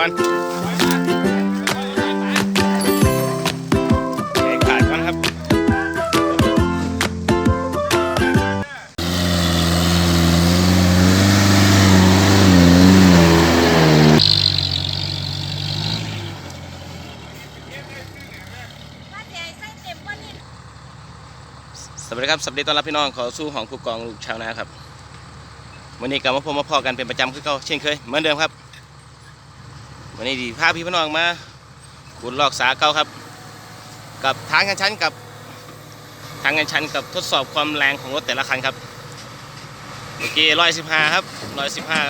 ก่อนเอกขาดก่อนครับว่าใหญ่ไส้เต็มว่านี่สวัสดีครับ สวัสดีต้อนรับพี่น้องขอสู้ของผู้กองลูกชาวนาครับ วันนี้กลับมาพบมาพอกันเป็นประจำคือเก่าเช่นเคยเหมือนเดิมครับ วันนี้ดีพาพี่พี่น้องมาขุดลอกสาเก่าครับ กับทางกันชั้นกับทางกันชั้นกับทดสอบความแรงของรถแต่ละคันครับเมื่อกี้ร้อยสิบห้าครับร้อยสิบห้า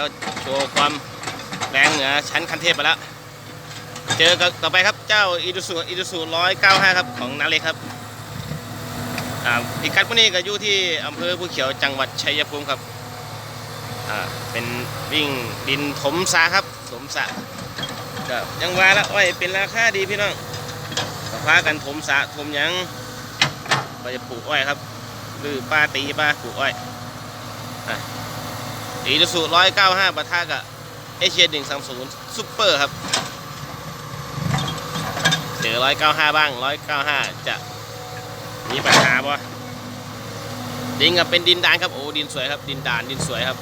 โชว์ความแรงเหนือชั้นคันเทพไปแล้วเจอกับต่อไปครับเจ้าอีดูซูอีดูซูร้อยเก้าห้าครับของนาเล็กครับอ่าพิกัดพวกนี้ก็อยู่ที่อำเภอภูเขียวจังหวัดชัยภูมิครับอ่าเป็นวิ่งดินถมสาครับถมสา ก็ยังว่าละอ้อยเป็นราคาดีพี่น้องก็พากันถมสาถมยังก็จะปลูกอ้อยครับหรือป้าตีป้าปลูกอ้อยอะอีดูสูร้อยเก้าห้าปะทะกับเอเชียหนึ่งสามศูนย์ซุปเปอร์ครับเจอร้อยเก้าห้าบ้างร้อยเก้าห้าจะมีปัญหาปะดินกับเป็นดินดานครับโอ้ดินสวยครับ ดินดานดินสวยครับ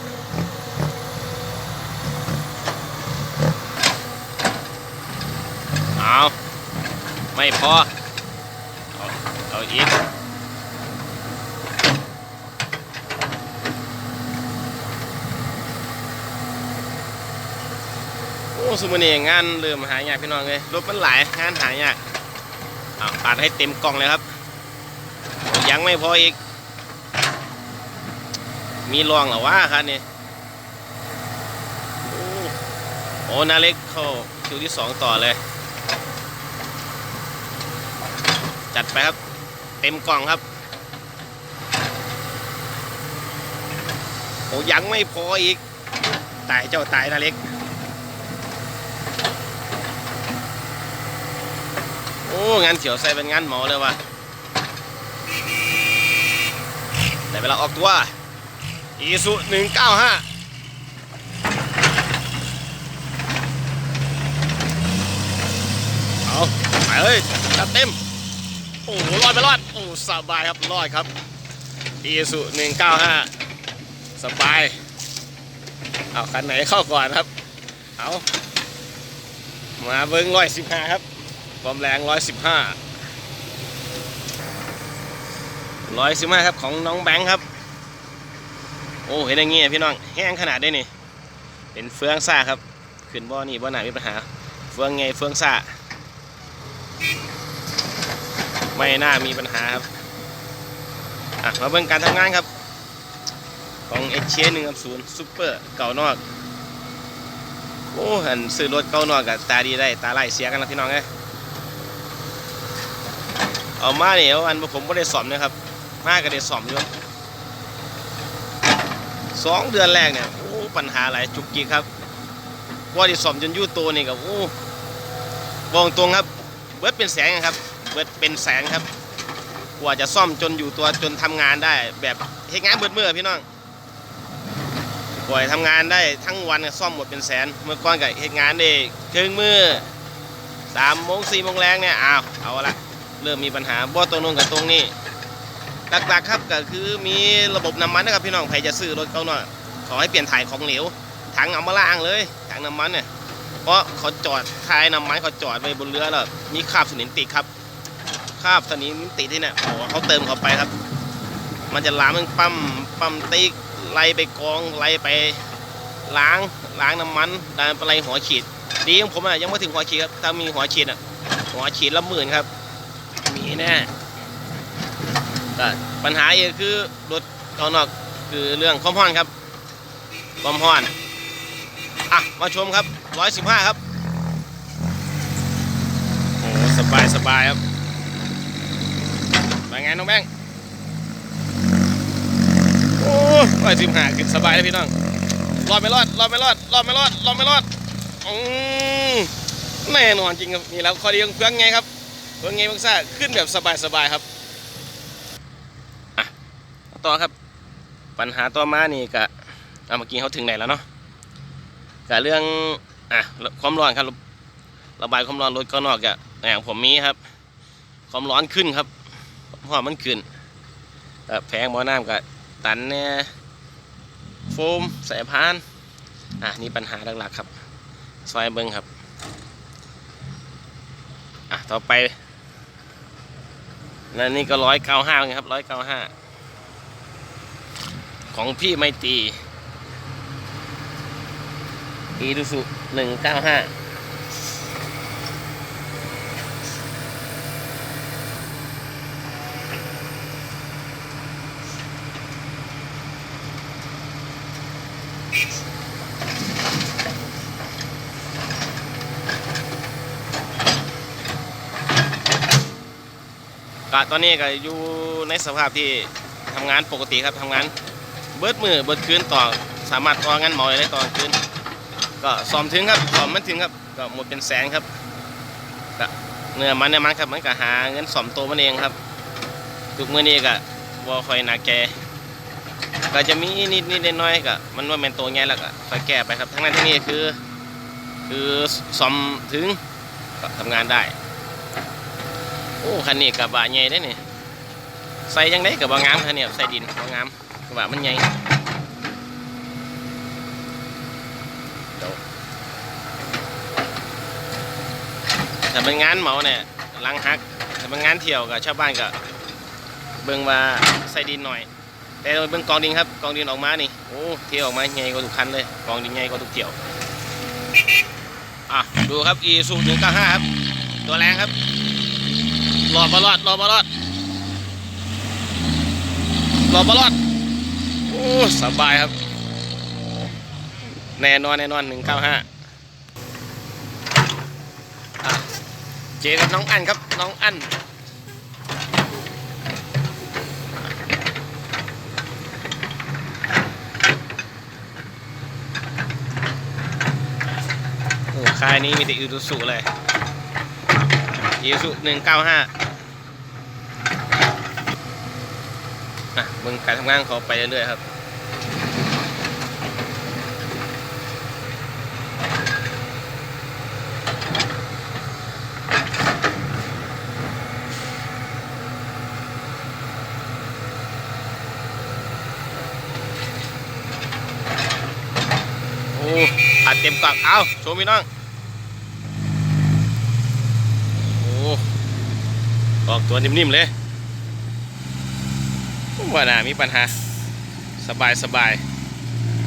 เอาไม่พอ เอาเอาอีกโอ้สมุนีงานเริ่มหายากพี่น้องเลยรถมันหลายงานหายากเอาปาดให้เต็มกล่องเลยครับ ยังไม่พออีก มีรองหรอวะคันนี้โอ้โอ้นาเล็กเข้าคิวที่สองต่อเลย จัดไปครับ เต็มกล่องครับโอ้ยังไม่พออีก ตายเจ้าตายนาเล็ก โอ้งานเขียวใส่เป็นงานหมอเลยว่ะแต่เวลาออกตัวอีสุหนึ่งเก้าห้าเอาไปเลยจัดเต็ม อ้โหรอดไปรอดโอ้สบายครับรอดครับอีสุหนึ่งเก้าห้าสบายเอาคันไหนเข้าก่อนครับ เอามาเบิ้งร้อยสิบห้าครับความแรงร้อยสิบห้าร้อยสิบห้าครับของน้องแบงค์ครับ โอ้เห็นอย่างงี้พี่น้องแห้งขนาดได้นี่ เป็นเฟืองซ่าครับ ขึ้นบ่อนี่บ่อหนามีปัญหา เฟืองไงเฟืองซ่า ไม่น่ามีปัญหาครับอะมาเบิ่งการทำงานครับ ของเอเชียหนึ่งศูนย์ซูเปอร์เก่านอก โอ้หันซื้อรถเก่านอกกับตาดีได้ ตาไล่เสียกันนะพี่น้องเอ้เอามาเนี่ยอันผมไม่ได้สอมนะครับ มาก็ได้สอมอยู่สองเดือนแรกเนี่ย โอ้ปัญหาหลายจุกจิกครับว่าที่สอมจนยู่ตัวนี่กับโอ้บอกตรงครับเบิดเป็นแสนครับ เบิดเป็นแสนครับ กว่าจะซ่อมจนอยู่ตัวจนทำงานได้ แบบเฮ็ดงานเบิดมือพี่น้องกว่าจะทำงานได้ทั้งวันก็ซ่อมหมดเป็นแสน เมื่อก่อนก็เฮ็ดงานได้ครึ่งมือสามโมงสี่โมงแรงเนี่ยอ้าวเอาละเริ่มมีปัญหาบ่ตรงนู้นกับตรงนี้หลักๆครับก็คือมีระบบน้ำมันนะครับพี่น้องใครจะซื้อรถเขาหน่อยขอให้เปลี่ยนถ่ายของเหลวถังเอามาล้างเลยถังน้ำมันเนี่ยเพราะเขาจอดท้ายน้ำมันเขาจอดไว้บนเรือแล้วมีคราบสนิมติดครับ คาบสนิมติดที่เนี่ยโอ้เขาเติมเข้าไปครับ มันจะล้างมันปั๊มปั๊มติ๊กไล่ไปกองไล่ไปล้างล้างน้ำมันดันไปไล่หัวขีดดีของผมอะยังไม่ถึงหัวขีดครับถ้ามีหัวขีดอะหัวขีดละหมื่นครับ มีแน่ก็ปัญหาเอีกคือรถข้างนอกคือเรื่องความร้อนครับความร้อนอะมาชมครับ 115 ครับ โอ้สบายสบายครับ งน้องแบงโอ้ร้อยสิบห้าขึ้นสบายเลยพี่น้อง รอดไม่รอด รอดไม่รอด รอดไม่รอด รอดไม่รอดอืมแน่นอนจริงครับนี่แล้วข้อดีของเฟืองไงครับเฟืองไงเฟืองซ่าขึ้นแบบสบายสบายๆครับต่อครับ ปัญหาต่อมานี่กะเอาเมื่อกี้เขาถึงไหนแล้วเนาะกะเรื่องอะความร้อนครับระบายความร้อนรถข้างนอกจะอย่างผมมีครับ ความร้อนขึ้นครับ เพราะมันขึ้นแพงหมอน้ำกับตันเนี่ยโฟมสายพานอะนี่ปัญหาหลักๆครับ ซอยเบิ้งครับ อะ ต่อไปนั่นนี่ก็ร้อยเก้าห้าครับร้อยเก้าห้าของพี่ไม่ตีอีดูสุหนึ่งเก้าห้า ก็ตอนนี้ก็อยู่ในสภาพที่ทำงานปกติครับทำงานเบิดมือเบิดคืนต่อสามารถต่องานหมาได้ตอนคืนก็ซ้อมถึงครับซ้อมมันถึงครับก็หมดเป็นแสนครับก็เนื้อมันเนี่ยมันครับมันก็หาเงินสอมโตมันเองครับทุกมื้อนี้ก็บ่ค่อยหนักแก ก็จะมีนิดนิดน้อยๆก็มันว่าเป็นตัวไงแล้วก็ค่อยแก้ไปครับทั้งนั้นที่นี่คือ คือซ้อมถึงก็ทำงานได้ โอ้คันนี้กับบะใหญ่ได้นี่ใส่ยังไงกับบะงามคันนี้ใส่ดินบะงามกระบะมันใหญ่ถ้าเป็นงานเหมาเนี่ยลังฮักถ้าเป็นงานเที่ยวกับชาวบ้านก็เบิ่งว่าใส่ดินหน่อย แต่เบิ่งกองดินครับกองดินออกมานี่โอ้เที่ยวออกมาใหญ่กว่าทุกคันเลยกองดินใหญ่กว่าทุกเที่ยวอะดูครับอีสูหนึ่งเก้าห้าครับ ตัวแรงครับรอดบอลอดรอดบอลอดรอดบอลอดโอ้สบายครับ แน่นอนแน่นอนหนึ่งเก้าห้าเจอกับน้องอันครับน้องอัน ค่ายนี้มีแต่อิรุสุเลยอิรุสุหนึ่งเก้าห้าอะมึงการทำงานเขาไปเรื่อยๆครับโอ้อัดเต็มกล่องเอาโชว์พี่น้อง โอ้ ออกตัวนิ่มๆเลยว่าน่ามีปัญหา สบายสบาย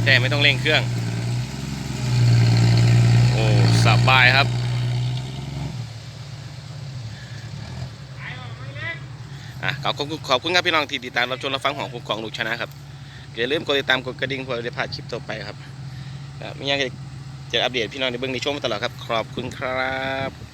แค่ไม่ต้องเร่งเครื่อง โอ้สบายครับอะขอบคุณขอบคุณครับพี่น้องที่ติดตามรับชมรับฟังของผมของลูกชนะครับอย่าลืมกดติดตามกดกระดิ่งเพื่อจะได้พลาดคลิปต่อไปครับมีอย่างจะอัปเดตพี่น้องในเบื้องในช่วงตลอดครับ ขอบคุณครับ